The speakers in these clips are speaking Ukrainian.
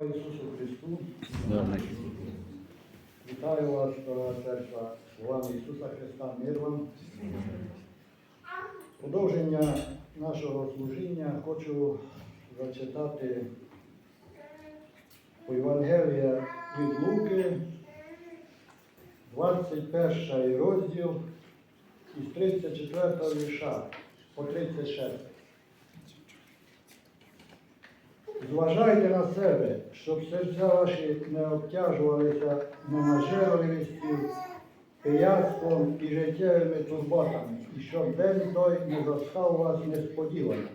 Ісусу Христу, вітаю вас, дорога церква, словами Ісуса Христа, мир вам. Продовження нашого служіння хочу зачитати по Євангелія від Луки, 21 розділ із 34 вірша по 36. Зважайте на себе, щоб серця ваші не обтяжувалися ненажерливістю, пияцтвом і життєвими турботами, і щоб день той не застав вас несподівано.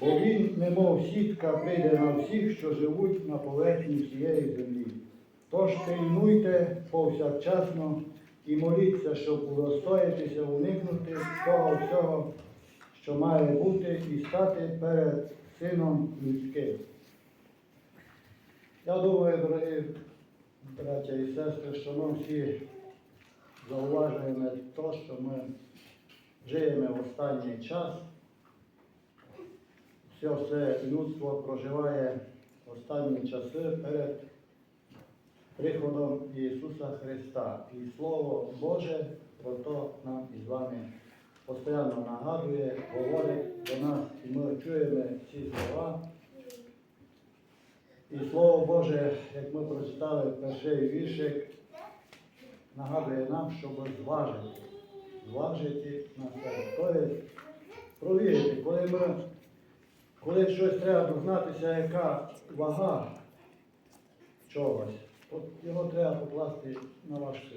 Бо він, немов сітка, прийде на всіх, що живуть на поверхні цієї землі. Тож пильнуйте повсякчасно і моліться, щоб удостоїтися уникнути того всього, що має бути, і стати перед Сином людським. Я думаю, дорогі браття і сестри, що ми всі зауважуємо те, що ми живемо в останній час. Все все людство проживає останні часи перед приходом Ісуса Христа. І Слово Боже про то нам із вами постійно нагадує, говорить до нас, і ми чуємо ці слова. І Слово Боже, як ми прочитали перший віршик, нагадує нам, щоб зважити, зважити на себе. Тобто провірити, коли ми, коли щось треба дізнатися, яка вага чогось, от його треба покласти на важки,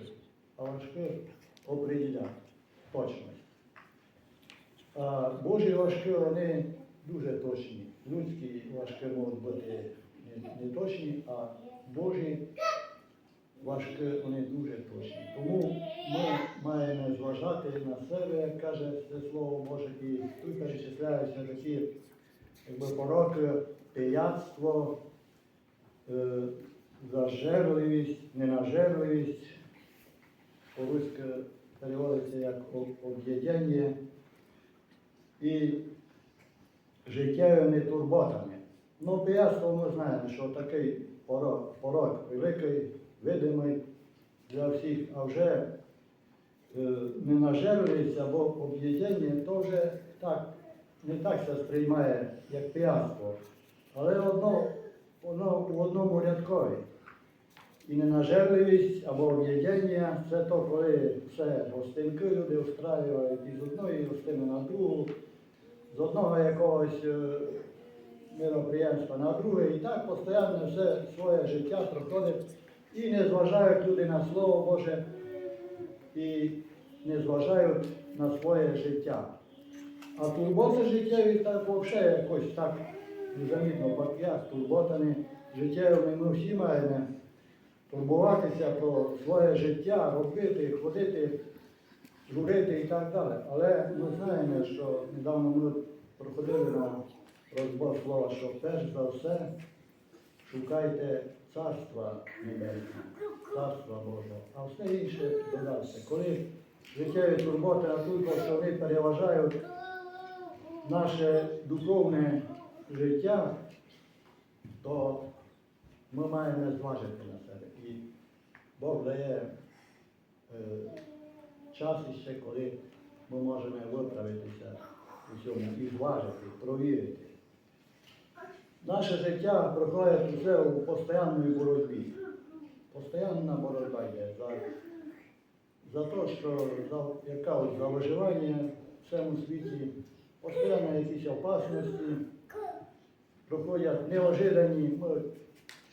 а важки оприділяти точність. А Божі важки, вони дуже точні. Людські важки можуть бути не, точні, а Божі важки, вони дуже точні. Тому ми маємо зважати на себе, як каже це Слово Боже, і тут перечисляються такі якби, пороки, пияцтво, е, зажерливість, ненажерливість, по-руськи переводиться як об'єднання і життєвими турботами. Ну, пияцтво ми знаємо, що такий порок, порок великий, видимий для всіх, а вже е, ненажерливість або об'єднання, то вже так, не так се сприймає, як пияцтво. Але одно, воно в одному рядкові. І ненажерливість або об'єднання це то, коли все гостинки люди устраюють із одної гостини на другу, з одного якогось е, міроприємства на друге. І так постійно все своє життя проходить і не зважають люди на Слово Боже і не зважають на своє життя. А турботи життєві так взагалі якось так незамітно, бо як турботами життєвими ми всі маємо турбуватися про своє життя, робити, ходити, журити і так далі. Але ми знаємо, що недавно ми проходили на розбор слова, що перш за все шукайте царства небесного, царства Божого, а все інше додасться. Коли життєві турботи настільки, що вони переважають наше духовне життя, то ми маємо зважити на себе. І Бог дає е, час іще, коли ми можемо виправитися у цьому і зважити, провірити. Наше життя проходить усе у постійній боротьбі. Постійна боротьба йде за, за те, що за, яка за виживання в цьому світі, постійно якісь опасності, проходять неожидані. Ми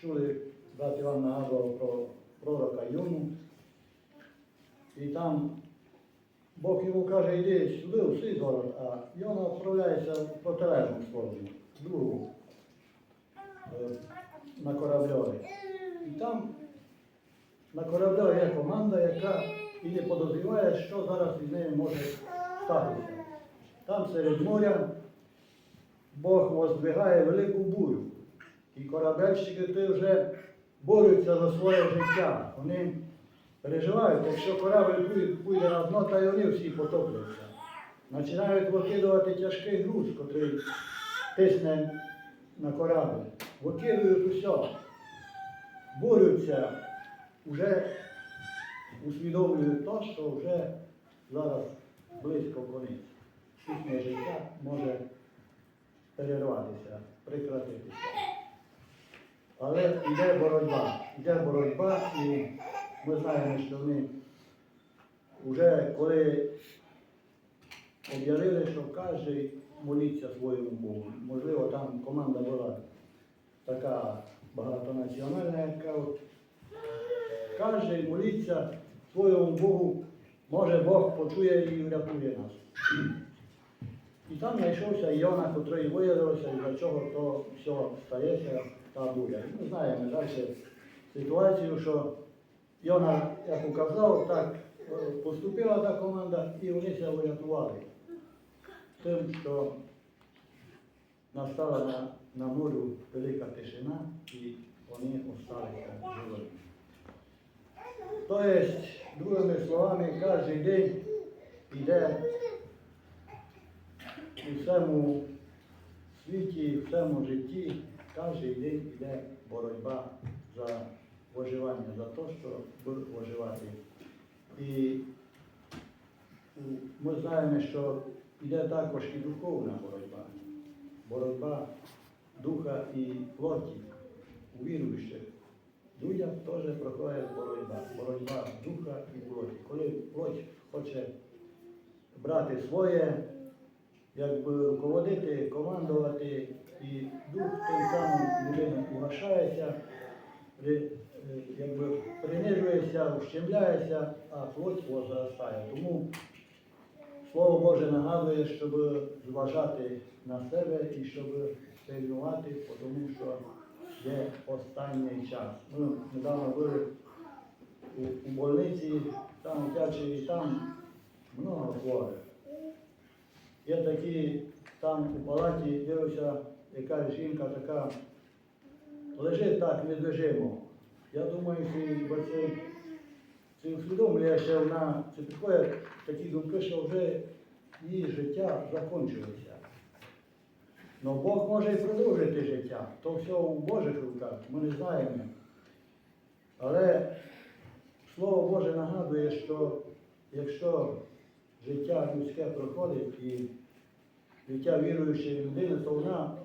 чули, брат Іван нагадував про пророка Юну. І там Бог йому каже, йди сюди, в свій город, а Йона відправляється в протилежну сторону, другу, е, на корабльові. І там на корабльові є команда, яка і не подозріває, що зараз із нею може статися. Там серед моря Бог воздвигає велику бурю. І корабельщики вже борються за своє життя. Вони переживають, якщо корабль пуй- пуйде на дно, та й вони всі потопляться. Починають викидувати тяжкий груз, який тисне на корабль. викидують усе, борються, вже усвідомлюють те, що вже зараз близько конець. Їхнє життя може перерватися, прекратитися. Але йде боротьба, йде боротьба, і ми знаємо, що вони вже коли об'явили, що кожен молиться своєму Богу. Можливо, там команда була така багатонаціональна, яка от кожен молиться своєму Богу, може Бог почує і врятує нас. І там знайшовся Іона, котрий виявився, і для чого то все стається, та буря. Ми знаємо далі ситуацію, що Іона, як указав, так е, поступила та команда, і вони себе врятували тим, що настала на, на морю велика тишина, і вони осталися живими. Тобто, другими словами, кожен день йде у всьому світі, в всьому житті, кожен день йде боротьба за виживання, за те, щоб виживати. І ми знаємо, що йде також і духовна боротьба, боротьба духа і плоті у віруючих. Людям теж проходить боротьба, боротьба духа і плоті. Коли плоть хоче брати своє, якби руководити, командувати, і дух тим самим людина е, якби принижується, ущемляється, а плоть возростає. Тому Слово Боже нагадує, щоб зважати на себе і щоб пильнувати, тому що є останній час. Ми недавно були у, у больниці, там дитячій, і там много хворих. Є такі там у палаті, дивився, яка жінка така лежить так недвижимо. Я думаю, що це, усвідомлює, що вона це приходять такі думки, що вже її життя закінчилося. Но Бог може і продовжити життя. То все у Божих руках, ми не знаємо. Але Слово Боже нагадує, що якщо життя людське проходить і життя віруючої людини, то вона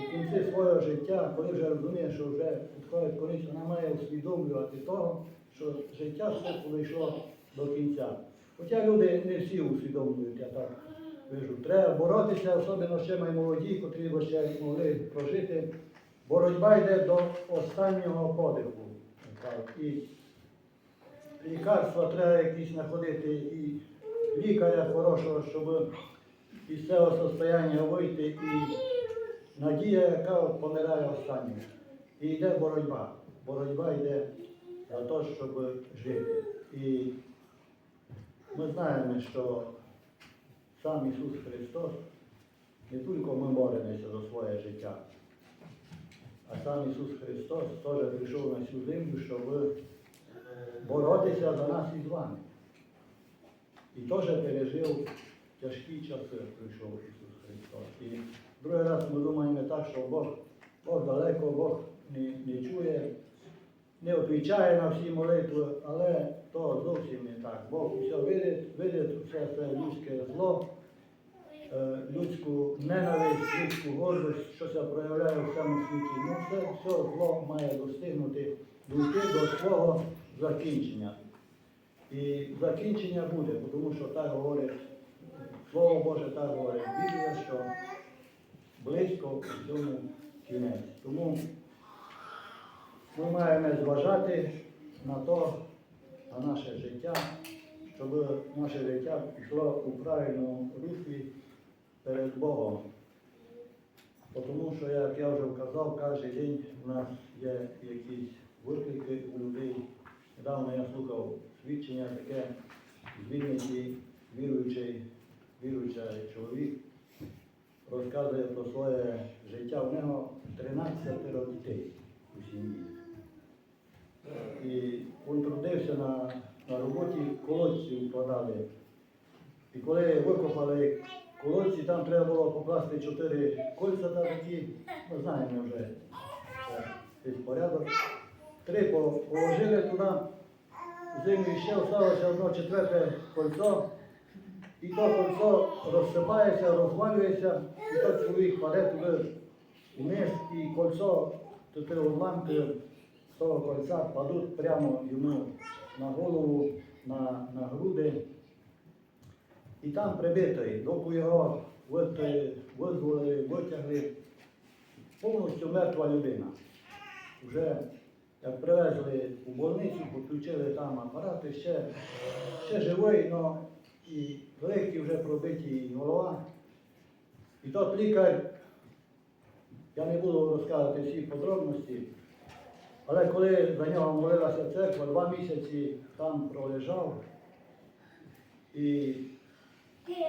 у кінці свого життя, коли вже розуміє, що вже підходить конець, вона має усвідомлювати того, що життя все прийшло до кінця. Хоча люди не всі усвідомлюють, я так вижу. Треба боротися, особливо ще ми молоді, котрі ще могли прожити. Боротьба йде до останнього подиху. І лікарства треба якісь знаходити, і лікаря хорошого, щоб із цього состояння вийти, і надія, яка помирає останньою. І йде боротьба. Боротьба йде за те, щоб жити. І ми знаємо, що сам Ісус Христос не тільки ми боремося за своє життя, а сам Ісус Христос теж прийшов на цю землю, щоб боротися за нас із вами. І теж пережив тяжкі часи, прийшов Ісус Христос. І другий раз ми думаємо так, що Бог, Бог далеко, Бог не, не чує, не відповідає на всі молитви, але то зовсім не так. Бог все видить, видить все це людське зло, е, людську ненависть, людську гордость, що це проявляє в цьому світі. Ну, все, все зло має достигнути, дійти до свого закінчення. І закінчення буде, тому що так говорить, Слово Боже так говорить Біблія, що близько в цьому кінець. Тому ми маємо зважати на то, на наше життя, щоб наше життя пішло у правильному руслі перед Богом. Тому що, як я вже вказав, кожен день в нас є якісь виклики у людей. Недавно я слухав свідчення таке з Вінниці, віруючий, віруючий чоловік, розказує про своє життя. У нього 13 дітей у сім'ї. І він трудився на, на роботі, колодці вкладали. І коли викопали колодці там треба було покласти чотири кольця та такі, ми знаємо вже це весь порядок. Три положили туди, в землю ще залишилося одно четверте кольцо. І то кольцо розсипається, розвалюється, і то чоловік паде туди вниз, і кольцо, такі уламки з того кольця падуть прямо йому на голову, на, на груди. І там прибитий, доки його визволили, витягли, повністю мертва людина. Вже як привезли у больницю, підключили там апарати, ще, ще живий, але і великі вже пробиті голова. І тот лікар, я не буду розказувати всі подробності, але коли за нього молилася церква, два місяці там пролежав. І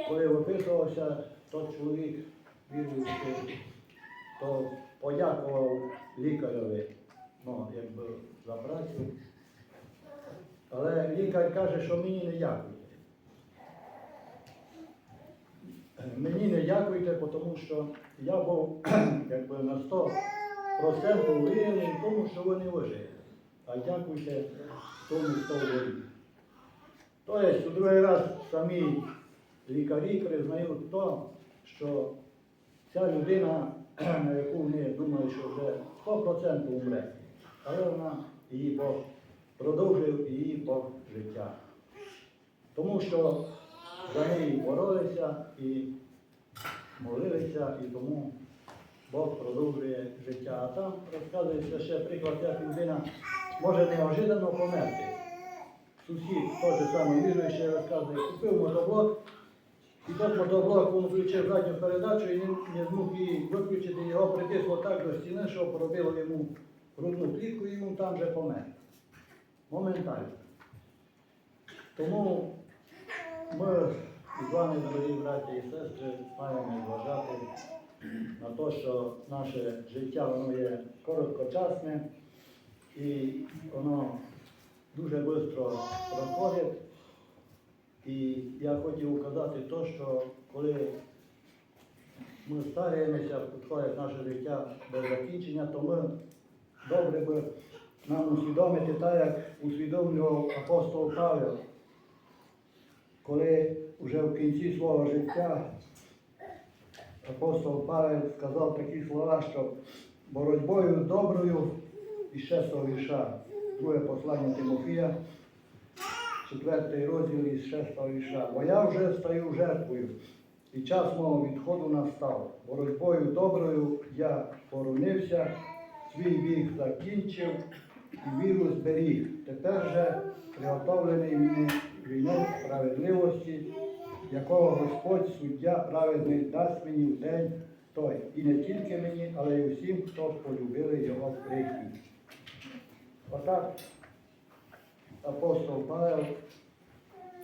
коли виписувався, той чоловік віруючий, то подякував лікареві, ну, якби за працю. Але лікар каже, що мені не дякуйте. Мені не дякуйте, тому що я був якби на 100% уверений в тому, що ви не вижиєте. А дякуйте тому, хто вирішує. Тобто, у другий раз самі лікарі признають то, що ця людина, на яку вони думають, що вже 100% умре, але вона її Бог продовжив її Бог життя. Тому що за неї боролися і молилися, і тому Бог продовжує життя. А там розказується ще приклад, як людина може неожиданно померти. Сусід той же самий віруючий розказує, купив мотоблок, і тот мотоблок він включив задню передачу і він не змог її виключити, його притисло так до стіни, що пробило йому грудну клітку, і він там вже помер. Моментально. Тому ми з вами, дорогі браті і сестри, маємо зважати на те, що наше життя воно є короткочасне і воно дуже швидко проходить. І я хотів указати те, що коли ми стараємося, підходить наше життя до закінчення, то ми добре би нам усвідомити так, як усвідомлював апостол Павел, коли вже в кінці свого життя апостол Павел сказав такі слова, що боротьбою доброю і ще вірша, друге послання Тимофія, четвертий розділ із шестого вірша. Бо я вже стаю жертвою, і час мого відходу настав. Боротьбою доброю я боронився, свій біг закінчив і віру зберіг. Тепер же приготовлений мені вінець справедливості, якого Господь суддя праведний дасть мені в день той. І не тільки мені, але й усім, хто полюбили його в прихід. Отак апостол Павел,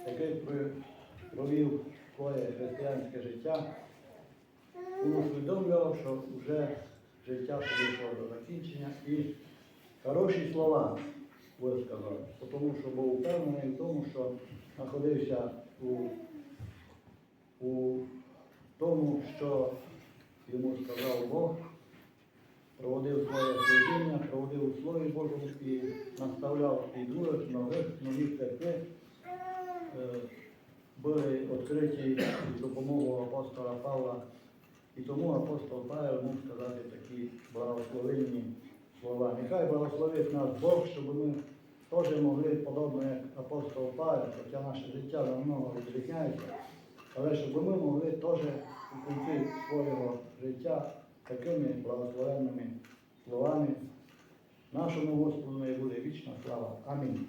який провів своє християнське життя, усвідомлював, що вже життя підійшло до закінчення і хороші слова висказав, тому що був впевнений в тому, що знаходився у, у тому, що йому сказав Бог, проводив своє служіння, проводив у Слові Божому і наставляв і других, нових, нових церкви. Е, Були відкриті з допомогою апостола Павла. І тому апостол Павел мог сказати такі благословенні слова. Нехай благословить нас Бог, щоб ми теж могли, подобно як апостол Павел, хоча наше життя намного відрізняється, але щоб ми могли теж у кінці свого життя такими благословенними словами нашому Господу не буде вічна слава. Амінь.